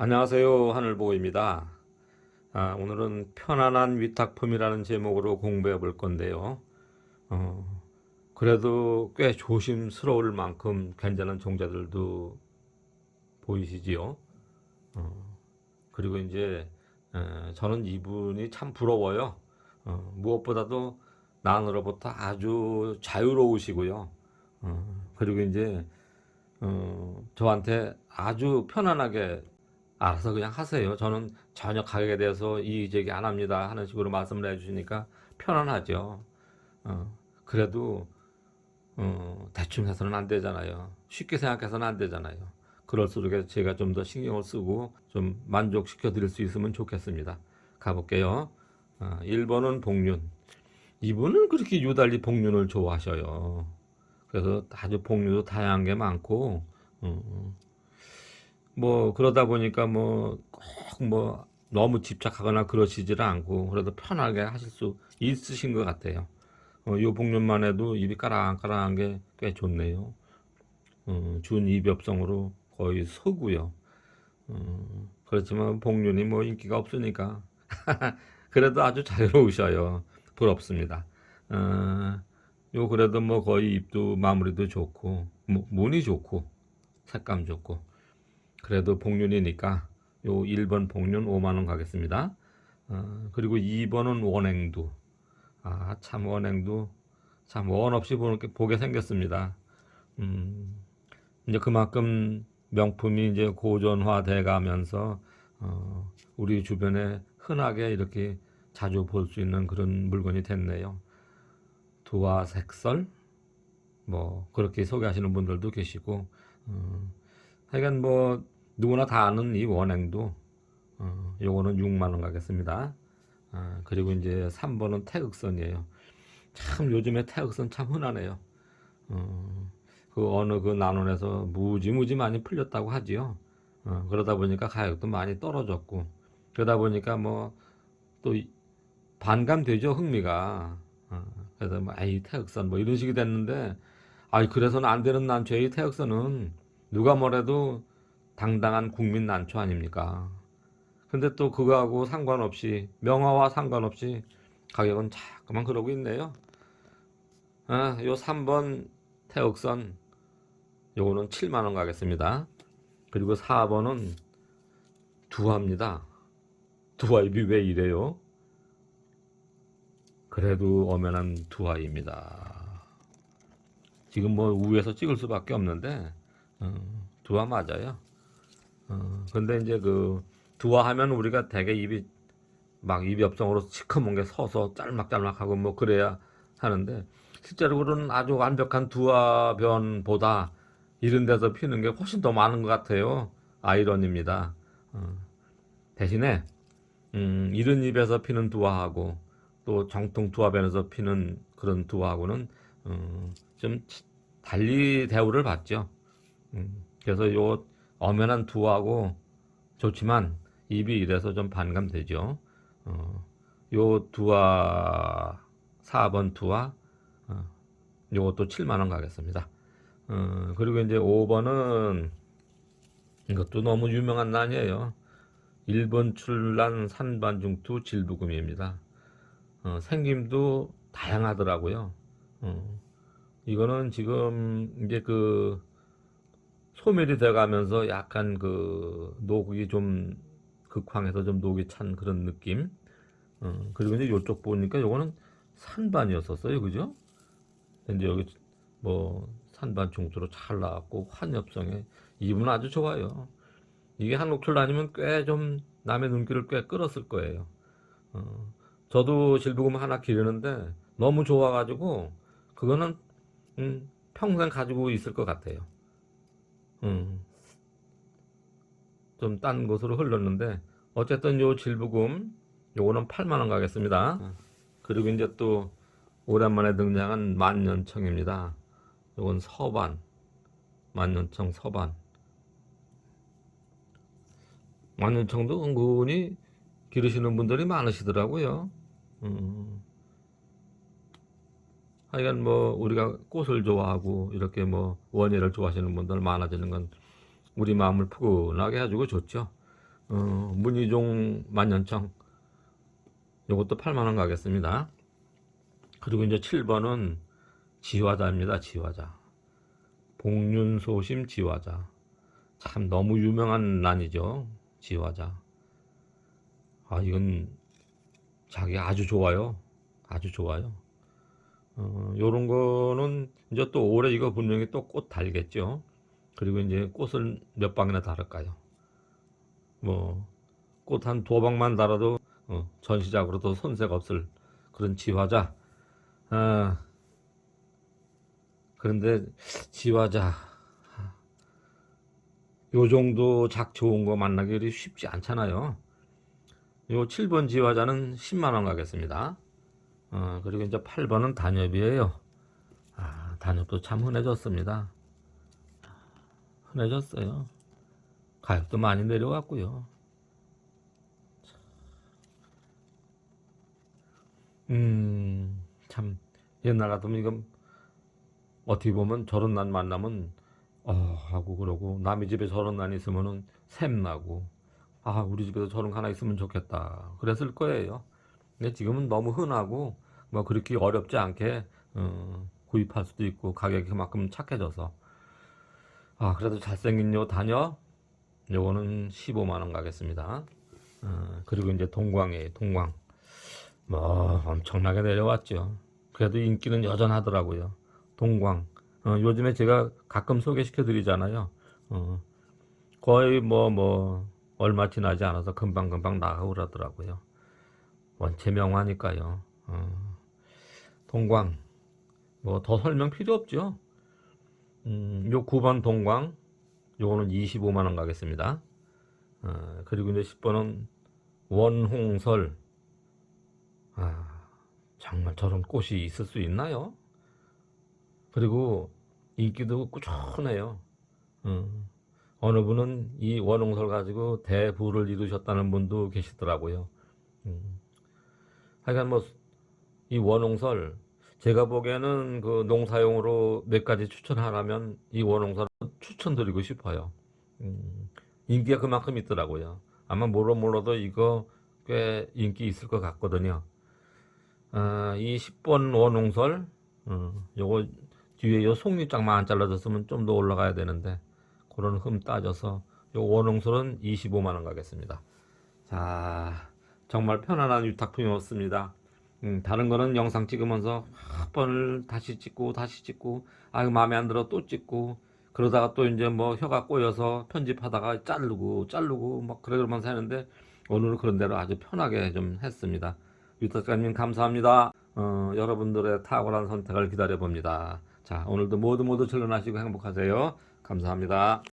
안녕하세요. 하늘보입니다. 아, 오늘은 편안한 위탁품이라는 제목으로 공부해 볼 건데요. 어, 그래도 꽤 조심스러울 만큼 괜찮은 종자들도 보이시지요. 어, 그리고 이제 에, 저는 이분이 참 부러워요. 어, 무엇보다도 나으로부터 아주 자유로우시고요. 어, 그리고 이제 어, 저한테 아주 편안하게 알아서 그냥 하세요. 저는 전혀 가격에 대해서 이의제기 안 합니다. 하는 식으로 말씀을 해주시니까 편안하죠. 어, 그래도 어, 대충 해서는 안 되잖아요. 쉽게 생각해서는 안 되잖아요. 그럴수록 제가 좀 더 신경을 쓰고 좀 만족시켜 드릴 수 있으면 좋겠습니다. 가볼게요. 어, 1번은 복륜. 이분은 그렇게 유달리 복륜을 좋아하셔요. 그래서 아주 복륜도 다양한 게 많고, 어, 뭐 그러다 보니까 뭐꼭뭐 너무 집착하거나 그러시지를 않고 그래도 편하게 하실 수 있으신 것 같아요. 어, 요 복륜만 해도 입이 까랑까랑한 게 꽤 좋네요. 어, 준 입엽성으로 거의 서고요. 어, 그렇지만 복륜이 뭐 인기가 없으니까 그래도 아주 자유로우셔요. 부럽습니다. 어, 요 그래도 뭐 거의 입도 마무리도 좋고 무- 무늬 좋고 색감 좋고 그래도 복륜이니까 요 1번 복륜 5만 원 가겠습니다. 어, 그리고 2번은 원행두. 아, 참 원행두 참 원 없이 보게, 보게 생겼습니다. 음, 이제 그만큼 명품이 이제 고전화돼 가면서 어, 우리 주변에 흔하게 이렇게 자주 볼 수 있는 그런 물건이 됐네요. 두와 색설 뭐 그렇게 소개하시는 분들도 계시고 어, 하여간 뭐 누구나 다 아는 이 원행도 어, 요거는 6만 원 가겠습니다. 아, 그리고 이제 3번은 태극선이에요. 참 요즘에 태극선 참 흔하네요. 어, 그 어느 그 난원에서 무지무지 많이 풀렸다고 하지요. 어, 그러다 보니까 가격도 많이 떨어졌고 그러다 보니까 뭐 또 반감되죠 흥미가. 어, 그래서 뭐 아이 태극선 뭐 이런 식이 됐는데 아이 그래서는 안 되는 이 태극선은 누가 뭐래도 당당한 국민 난초 아닙니까? 근데 또 그거하고 상관없이 명화와 상관없이 가격은 자꾸만 그러고 있네요. 아, 요 3번 태극선 요거는 7만 원 가겠습니다. 그리고 4번은 두화입니다. 두화입이 왜 이래요? 그래도 엄연한 두화입니다. 지금 뭐 우에서 찍을 수밖에 없는데 어, 두화 맞아요. 어, 근데 이제 그 두화하면 우리가 되게 입이 막 입이 옆성으로 시커먼 게 서서 짤막짤막하고 뭐 그래야 하는데 실제로는 아주 완벽한 두화변보다 이런 데서 피는 게 훨씬 더 많은 것 같아요. 아이러니입니다. 어, 대신에 음, 이른 입에서 피는 두화하고 또 정통 두화변에서 피는 그런 두화하고는 어, 좀 달리 대우를 받죠. 음, 그래서 요 엄연한 두하고 좋지만 입이 이래서 좀 반감되죠. 어, 요 두와 4번 두와 어, 요것도 7만 원 가겠습니다. 어, 그리고 이제 5번은 이것도 너무 유명한 난이에요. 1번 출란 산반중투 질부금입니다. 어, 생김도 다양하더라고요. 어, 이거는 지금 이제 그 소멸이 돼가면서 약간 그 녹이 좀 극황해서 좀 녹이 찬 그런 느낌. 어, 그리고 이제 이쪽 보니까 요거는 산반이었었어요, 그죠? 근데 여기 뭐 산반 중투로 잘 나왔고 환엽성에 이분 아주 좋아요. 이게 한국출 다니면 꽤 좀 남의 눈길을 꽤 끌었을 거예요. 어, 저도 질부금 하나 기르는데 너무 좋아가지고 그거는 음, 평생 가지고 있을 것 같아요. 음, 좀딴 곳으로 흘렀는데 어쨌든 요 질부금 요거는 8만 원 가겠습니다. 그리고 이제 또 오랜만에 등장한 만년청입니다. 요건 서반 만년청 서반 만년청도 은근히 기르시는 분들이 많으시더라고요. 음, 하여간 뭐 우리가 꽃을 좋아하고 이렇게 뭐 원예를 좋아하시는 분들 많아지는 건 우리 마음을 푸근하게 해주고 좋죠. 어, 문희종 만년청 요것도 8만 원 가겠습니다. 그리고 이제 7번은 지화자입니다. 지화자. 복륜소심 지화자. 참 너무 유명한 난이죠. 지화자. 아, 이건 자기 아주 좋아요. 아주 좋아요. 어, 요런 거는 이제 또 올해 이거 분명히 또 꽃 달겠죠. 그리고 이제 꽃을 몇 방이나 달을까요? 뭐, 꽃 한 두 방만 달아도 어, 전시작으로도 손색 없을 그런 지화자. 아, 그런데 지화자. 요 정도 작 좋은 거 만나기 쉽지 않잖아요. 요 7번 지화자는 10만 원 가겠습니다. 어, 그리고 이제 8번은 단엽이에요. 아, 단엽도 참 흔해졌습니다. 흔해졌어요. 가격도 많이 내려갔고요. 음, 참 옛날 같으면 이건 어떻게 보면 저런 난 만나면 어 하고 그러고 남의 집에 저런 난 있으면은 샘 나고 아 우리 집에도 저런 거 하나 있으면 좋겠다 그랬을 거예요. 근데 지금은 너무 흔하고 뭐 그렇게 어렵지 않게 어, 구입할 수도 있고 가격이 그만큼 착해져서 아 그래도 잘생긴 요 다녀 요거는 15만 원 가겠습니다. 어, 그리고 이제 동광이에요 동광 뭐 엄청나게 내려왔죠. 그래도 인기는 여전하더라고요. 동광. 어, 요즘에 제가 가끔 소개시켜 드리잖아요. 어, 거의 뭐, 뭐, 얼마 지나지 않아서 금방금방 나가고 그러더라고요. 원체 명화니까요. 어, 동광. 뭐, 더 설명 필요 없죠. 음, 요 9번 동광. 요거는 25만 원 가겠습니다. 어, 그리고 이제 10번은 원홍설. 아, 정말 저런 꽃이 있을 수 있나요? 그리고 인기도 꾸준해요. 음, 어느 분은 이 원홍설 가지고 대부를 이루셨다는 분도 계시더라고요. 음, 하여간 뭐 이 원홍설 제가 보기에는 그 농사용으로 몇 가지 추천하라면 이 원홍설 추천드리고 싶어요. 음, 인기가 그만큼 있더라고요. 아마 몰라 몰라도 이거 꽤 인기 있을 것 같거든요. 아, 이 10번 원홍설, 어, 요거 뒤에 요 속잎장만 안 잘라졌으면 좀 더 올라가야 되는데, 그런 흠 따져서 요 원홍설은 25만원 가겠습니다. 자, 정말 편안한 유탁품이었습니다. 음, 다른 거는 영상 찍으면서 한 번을 다시 찍고 다시 찍고 아 마음에 안 들어 또 찍고 그러다가 또 이제 뭐 혀가 꼬여서 편집하다가 자르고 자르고 막 그러면서 하는데 오늘은 그런 대로 아주 편하게 좀 했습니다. 유탁자님 감사합니다. 어, 여러분들의 탁월한 선택을 기다려 봅니다. 자 오늘도 모두 모두 즐거나시고 행복하세요. 감사합니다.